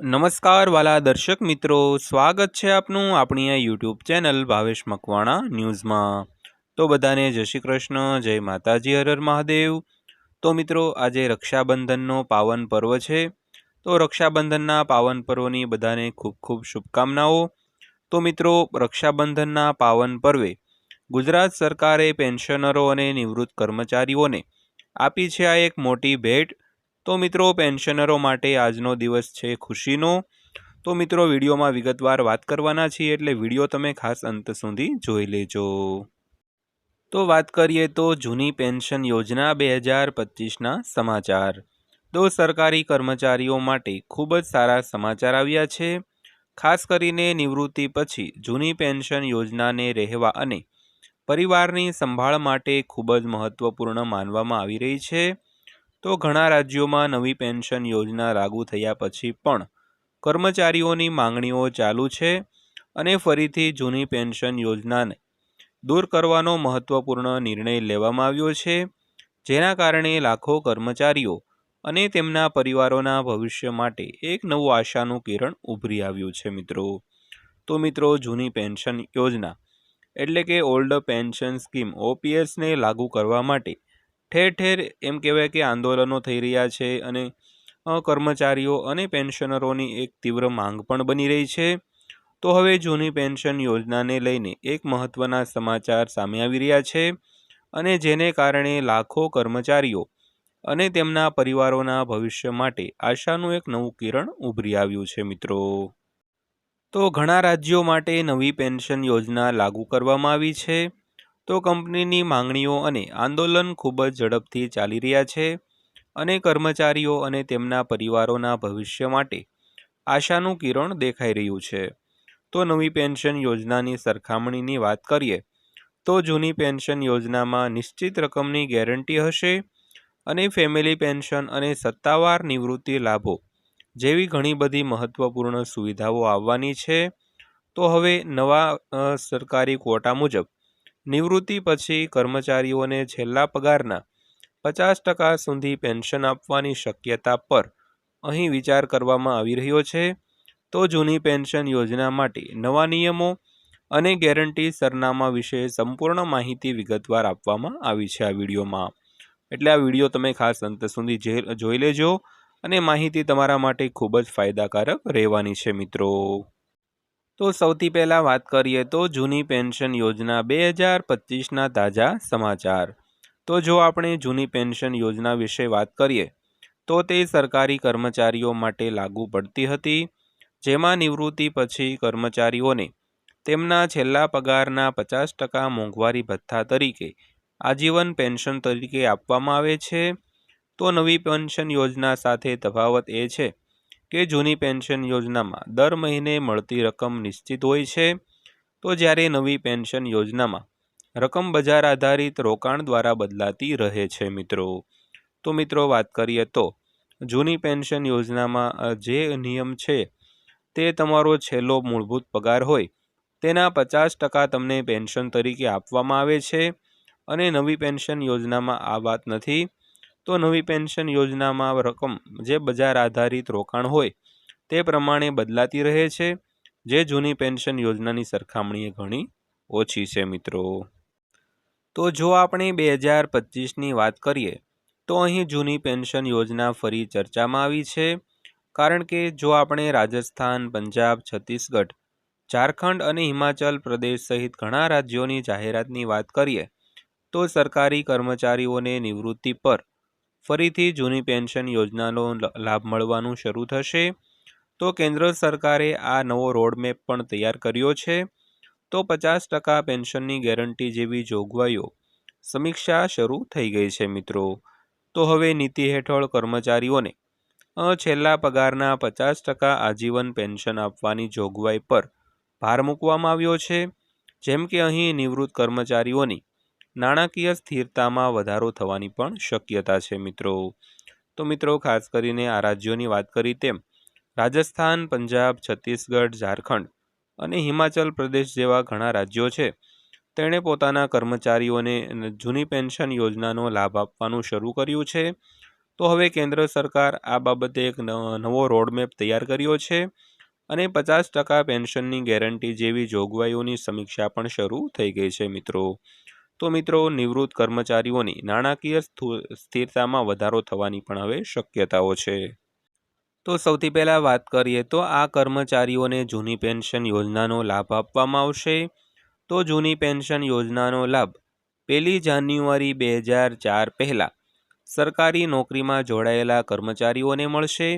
નમસ્કાર વાલા દર્શક મિત્રો, સ્વાગત છે આપનું આપણી યુટ્યુબ ચેનલ ભાવેશ મકવાણા ન્યૂઝમાં. તો બધાને જય શ્રી કૃષ્ણ, જય માતાજી હરર મહાદેવ. તો મિત્રો, આજે રક્ષાબંધનનો પાવન પર્વ છે. તો રક્ષાબંધનના પાવન પર્વની બધાને ખૂબ ખૂબ શુભકામનાઓ. તો મિત્રો, રક્ષાબંધનના પાવન પર્વે ગુજરાત સરકારે પેન્શનરો અને નિવૃત્ત કર્મચારીઓને આપી છે આ એક મોટી ભેટ. તો મિત્રો, પેન્શનરો માટે આજનો દિવસ છે ખુશીનો. તો મિત્રો, વિડીયોમાં વિગતવાર વાત કરવાના છીએ એટલે વીડિયો તમે ખાસ અંત સુધી જોઈ લેજો. તો વાત કરીએ તો જૂની પેન્શન યોજના બે હજાર પચીસના સમાચાર. તો સરકારી કર્મચારીઓ માટે ખૂબ જ સારા સમાચાર આવ્યા છે. ખાસ કરીને નિવૃત્તિ પછી જૂની પેન્શન યોજનાને રહેવા અને પરિવારની સંભાળ માટે ખૂબ જ મહત્વપૂર્ણ માનવામાં આવી રહી છે. તો ઘણા રાજ્યોમાં નવી પેન્શન યોજના લાગુ થયા પછી પણ કર્મચારીઓની માંગણીઓ ચાલુ છે અને ફરીથી જૂની પેન્શન યોજનાને દૂર કરવાનો મહત્વપૂર્ણ નિર્ણય લેવામાં આવ્યો છે, જેના કારણે લાખો કર્મચારીઓ અને તેમના પરિવારોના ભવિષ્ય માટે એક નવું આશાનું કિરણ ઉભરી આવ્યું છે મિત્રો. તો મિત્રો, જૂની પેન્શન યોજના એટલે કે ઓલ્ડ પેન્શન સ્કીમ, ઓપીએસને લાગુ કરવા માટે ઠેર ઠેર એમ કહેવાય કે આંદોલનો થઈ રહ્યા છે અને કર્મચારીઓ અને પેન્શનરોની એક તીવ્ર માંગ પણ બની રહી છે. તો હવે જૂની પેન્શન યોજનાને લઈને એક મહત્ત્વના સમાચાર સામે આવી રહ્યા છે અને જેને કારણે લાખો કર્મચારીઓ અને તેમના પરિવારોના ભવિષ્ય માટે આશાનું એક નવું કિરણ ઉભરી આવ્યું છે મિત્રો. તો ઘણા રાજ્યો માટે નવી પેન્શન યોજના લાગુ કરવામાં આવી છે. તો કંપનીની માંગણીઓ અને આંદોલન ખૂબ જ ઝડપથી ચાલી રહ્યા છે અને કર્મચારીઓ અને તેમના પરિવારોના ભવિષ્ય માટે આશાનું કિરણ દેખાઈ રહ્યું છે. તો નવી પેન્શન યોજનાની સરખામણીની વાત કરીએ, તો જૂની પેન્શન યોજનામાં નિશ્ચિત રકમની ગેરંટી હશે અને ફેમિલી પેન્શન અને સત્તાવાર નિવૃત્તિ લાભો જેવી ઘણી બધી મહત્વપૂર્ણ સુવિધાઓ આવવાની છે. તો હવે નવા સરકારી કોટા મુજબ નિવૃત્તિ પછી કર્મચારીઓને છેલ્લા પગારના પચાસ ટકા સુધી પેન્શન આપવાની શક્યતા પર અહીં વિચાર કરવામાં આવી રહ્યો છે. તો જૂની પેન્શન યોજના માટે નવા નિયમો અને ગેરંટી સરનામા વિશે સંપૂર્ણ માહિતી વિગતવાર આપવામાં આવી છે આ વિડીયોમાં. એટલે આ વીડિયો તમે ખાસ અંત સુધી જોઈ લેજો અને માહિતી તમારા માટે ખૂબ જ ફાયદાકારક રહેવાની છે મિત્રો. તો સૌથી પહેલાં વાત કરીએ તો જૂની પેન્શન યોજના બે હજાર પચીસના તાજા સમાચાર. તો જો આપણે જૂની પેન્શન યોજના વિશે વાત કરીએ, તો તે સરકારી કર્મચારીઓ માટે લાગુ પડતી હતી, જેમાં નિવૃત્તિ પછી કર્મચારીઓને તેમના છેલ્લા પગારના પચાસ ટકા મોંઘવારી ભથ્થા તરીકે આજીવન પેન્શન તરીકે આપવામાં આવે છે. તો નવી પેન્શન યોજના સાથે તફાવત એ છે કે જૂની પેન્શન યોજનામાં દર મહિને મળતી રકમ નિશ્ચિત હોય છે, તો જ્યારે નવી પેન્શન યોજનામાં રકમ બજાર આધારિત રોકાણ દ્વારા બદલાતી રહે છે મિત્રો. તો મિત્રો વાત કરીએ તો જૂની પેન્શન યોજનામાં જે નિયમ છે તે તમારો છેલ્લો મૂળભૂત પગાર હોય, તેના પચાસ ટકા તમને પેન્શન તરીકે આપવામાં આવે છે અને નવી પેન્શન યોજનામાં આ વાત નથી. તો નવી પેન્શન યોજનામાં રકમ જે બજાર આધારિત રોકાણ હોય તે પ્રમાણે બદલાતી રહે છે, જે જૂની પેન્શન યોજનાની સરખામણીએ ઘણી ઓછી છે મિત્રો. તો જો આપણે બે હજાર પચીસની વાત કરીએ, તો અહીં જૂની પેન્શન યોજના ફરી ચર્ચામાં આવી છે, કારણ કે જો આપણે રાજસ્થાન, પંજાબ, છત્તીસગઢ, ઝારખંડ અને હિમાચલ પ્રદેશ સહિત ઘણા રાજ્યોની જાહેરાતની વાત કરીએ, તો સરકારી કર્મચારીઓને નિવૃત્તિ પર ફરીથી જૂની પેન્શન યોજનાનો લાભ મળવાનું શરૂ થશે. તો કેન્દ્ર સરકારે આ નવો રોડમેપ પણ તૈયાર કર્યો છે. તો પચાસ ટકા પેન્શનની ગેરંટી જેવી જોગવાઈઓ. સમીક્ષા શરૂ થઈ ગઈ છે મિત્રો. તો હવે નીતિ હેઠળ કર્મચારીઓને છેલ્લા પગારના પચાસ ટકા આજીવન પેન્શન આપવાની જોગવાઈ પર ભાર મૂકવામાં આવ્યો છે. જેમ કે અહીં નિવૃત્ત કર્મચારીઓની નાણાકીય સ્થિરતામાં વધારો થવાની પણ શક્યતા છે મિત્રો. તો મિત્રો, ખાસ કરીને આ રાજ્યોની વાત કરી તેમ, રાજસ્થાન, પંજાબ, છત્તીસગઢ, ઝારખંડ અને હિમાચલ પ્રદેશ જેવા ઘણા રાજ્યો છે. તેણે પોતાના કર્મચારીઓને જૂની પેન્શન યોજનાનો લાભ આપવાનું શરૂ કર્યું છે. તો હવે કેન્દ્ર સરકાર આ બાબતે એક નવો રોડમેપ તૈયાર કર્યો છે અને પચાસ ટકા પેન્શનની ગેરંટી જેવી જોગવાઈઓની સમીક્ષા પણ શરૂ થઈ ગઈ છે મિત્રો. તો મિત્રો, નિવૃત્ત કર્મચારીઓની નાણાકીય સ્થિરતામાં વધારો થવાની પણ હવે શક્યતાઓ છે. તો સૌથી પહેલાં વાત કરીએ તો આ કર્મચારીઓને જૂની પેન્શન યોજનાનો લાભ આપવામાં આવશે. તો જૂની પેન્શન યોજનાનો લાભ પહેલી જાન્યુઆરી બે હજાર ચાર પહેલાં સરકારી નોકરીમાં જોડાયેલા કર્મચારીઓને મળશે.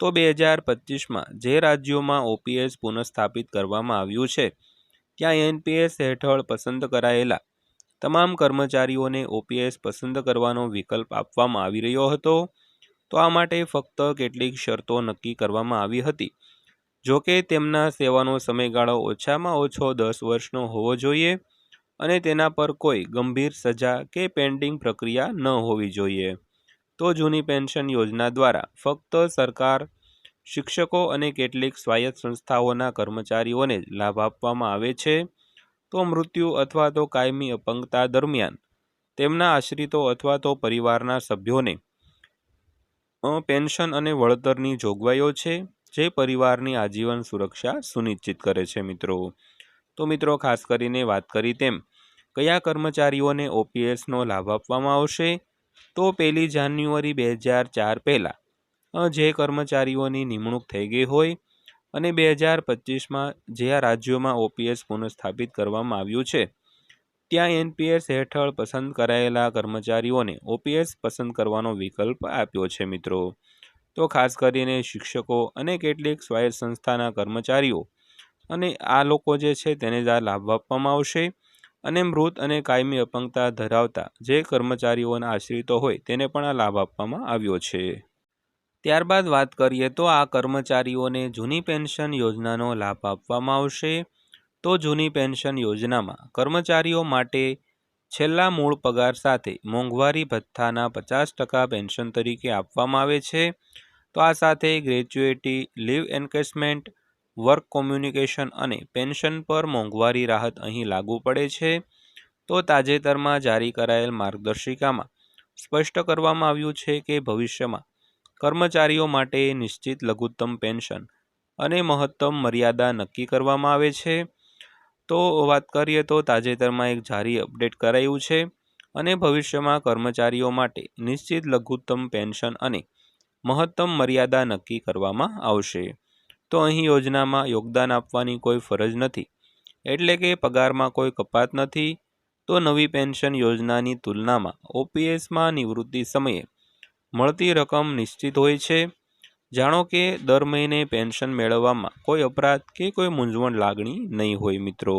તો બે હજાર પચીસમાં જે રાજ્યોમાં ઓપીએસ પુનઃસ્થાપિત કરવામાં આવ્યું છે, ત્યાં એનપીએસ હેઠળ પસંદ કરાયેલા તમામ કર્મચારીઓને ઓપીએસ પસંદ કરવાનો વિકલ્પ આપવામાં આવી રહ્યો હતો. તો આ માટે ફક્ત કેટલીક શરતો નક્કી કરવામાં આવી હતી. જો કે તેમના સેવાનો સમયગાળો ઓછામાં ઓછો દસ વર્ષનો હોવો જોઈએ અને તેના પર કોઈ ગંભીર સજા કે પેન્ડિંગ પ્રક્રિયા ન હોવી જોઈએ. તો જૂની પેન્શન યોજના દ્વારા ફક્ત સરકાર, શિક્ષકો અને કેટલીક સ્વાયત્ત સંસ્થાઓના કર્મચારીઓને જ લાભ આપવામાં આવે છે. તો મૃત્યુ અથવા તો કાયમી અપંગતા દરમિયાન તેમના આશ્રિતો અથવા તો પરિવારના સભ્યોને પેન્શન અને વળતરની જોગવાઈઓ છે, જે પરિવારની આજીવન સુરક્ષા સુનિશ્ચિત કરે છે મિત્રો. તો મિત્રો, ખાસ કરીને વાત કરી તેમ, કયા કર્મચારીઓને ઓપીએસનો લાભ આપવામાં આવશે? તો પહેલી જાન્યુઆરી બે હજાર ચાર પહેલાં જે કર્મચારીઓની નિમણૂક થઈ ગઈ હોય અને બે હજાર પચીસમાં જે આ રાજ્યોમાં ઓપીએસ પુનઃસ્થાપિત કરવામાં આવ્યું છે, ત્યાં એનપીએસ હેઠળ પસંદ કરાયેલા કર્મચારીઓને ઓપીએસ પસંદ કરવાનો વિકલ્પ આપ્યો છે મિત્રો. તો ખાસ કરીને શિક્ષકો અને કેટલીક સ્વાયત્ત સંસ્થાના કર્મચારીઓ અને આ લોકો જે છે તેને જ આ લાભ આપવામાં આવશે અને મૃત અને કાયમી અપંગતા ધરાવતા જે કર્મચારીઓના આશ્રિતો હોય તેને પણ આ લાભ આપવામાં આવ્યો છે. ત્યારબાદ વાત કરીએ તો આ કર્મચારીઓને જૂની પેન્શન યોજનાનો લાભ આપવામાં આવશે. તો જૂની પેન્શન યોજનામાં કર્મચારીઓ માટે છેલ્લા મૂળ પગાર સાથે મોંઘવારી ભથ્થાના પચાસ ટકા પેન્શન તરીકે આપવામાં આવે છે. તો આ સાથે gratuity, leave encashment, work communication અને પેન્શન પર મોંઘવારી રાહત અહીં લાગુ પડે છે. તો તાજેતરમાં જારી કરાયેલ માર્ગદર્શિકામાં સ્પષ્ટ કરવામાં આવ્યું છે કે ભવિષ્યમાં કર્મચારીઓ માટે નિશ્ચિત લઘુત્તમ પેન્શન અને મહત્તમ મર્યાદા નક્કી કરવામાં આવે છે. તો વાત કરીએ તો તાજેતરમાં એક જારી અપડેટ કરાયું છે અને ભવિષ્યમાં કર્મચારીઓ માટે નિશ્ચિત લઘુત્તમ પેન્શન અને મહત્તમ મર્યાદા નક્કી કરવામાં આવશે. તો અહીં યોજનામાં યોગદાન આપવાની કોઈ ફરજ નથી. એટલે કે પગારમાં કોઈ કપાત નથી. તો નવી પેન્શન યોજનાની તુલનામાં ઓપીએસમાં નિવૃત્તિ સમયે મળતી રકમ નિશ્ચિત હોય છે. જાણો કે દર મહિને પેન્શન મેળવવામાં કોઈ અપરાધ કે કોઈ મૂંઝવણ લાગણી નહીં હોય મિત્રો.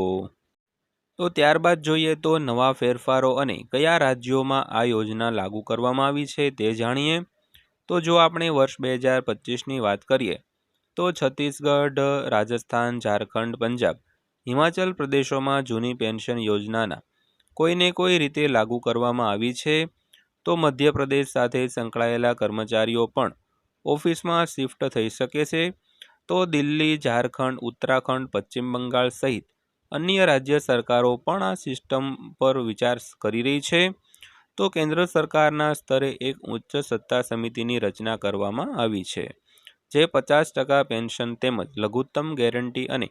તો ત્યારબાદ જોઈએ તો નવા ફેરફારો અને કયા રાજ્યોમાં આ યોજના લાગુ કરવામાં આવી છે તે જાણીએ. તો જો આપણે વર્ષ બે હજાર પચીસની વાત કરીએ, તો છત્તીસગઢ, રાજસ્થાન, ઝારખંડ, પંજાબ, હિમાચલ પ્રદેશોમાં જૂની પેન્શન યોજનાના કોઈને કોઈ રીતે લાગુ કરવામાં આવી છે? તો મધ્યપ્રદેશ સાથે સંકળાયેલા કર્મચારીઓ પણ ઓફિસમાં શિફ્ટ થઈ શકે છે. તો દિલ્હી, ઝારખંડ, ઉત્તરાખંડ, પશ્ચિમ બંગાળ સહિત અન્ય રાજ્ય સરકારો પણ આ સિસ્ટમ પર વિચાર કરી રહી છે. તો કેન્દ્ર સરકારના સ્તરે એક ઉચ્ચ સત્તા સમિતિની રચના કરવામાં આવી છે, જે પચાસ ટકા પેન્શન તેમજ લઘુત્તમ ગેરંટી અને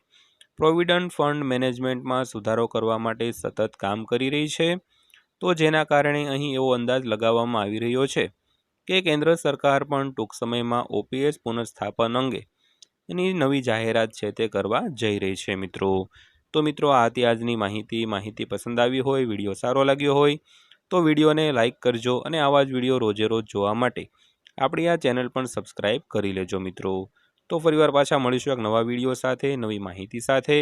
પ્રોવિડન્ટ ફંડ મેનેજમેન્ટમાં સુધારો કરવા માટે સતત કામ કરી રહી છે. તો જેના કારણે અહીં એવો અંદાજ લગાવવામાં આવી રહ્યો છે કે કેન્દ્ર સરકાર પણ ટૂંક સમયમાં ઓપીએસ પુનઃસ્થાપન અંગે એની નવી જાહેરાત છે તે કરવા જઈ રહી છે મિત્રો. તો મિત્રો, આ હતી આજની માહિતી. માહિતી પસંદ આવી હોય, વીડિયો સારો લાગ્યો હોય, તો વિડીયોને લાઇક કરજો અને આવા જ વીડિયો રોજે રોજ જોવા માટે આપણી આ ચેનલ પણ સબસ્ક્રાઈબ કરી લેજો મિત્રો. તો ફરીવાર પાછા મળીશું એક નવા વીડિયો સાથે, નવી માહિતી સાથે.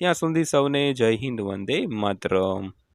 ત્યાં સુધી સૌને જય હિન્દ, વંદે માતરમ.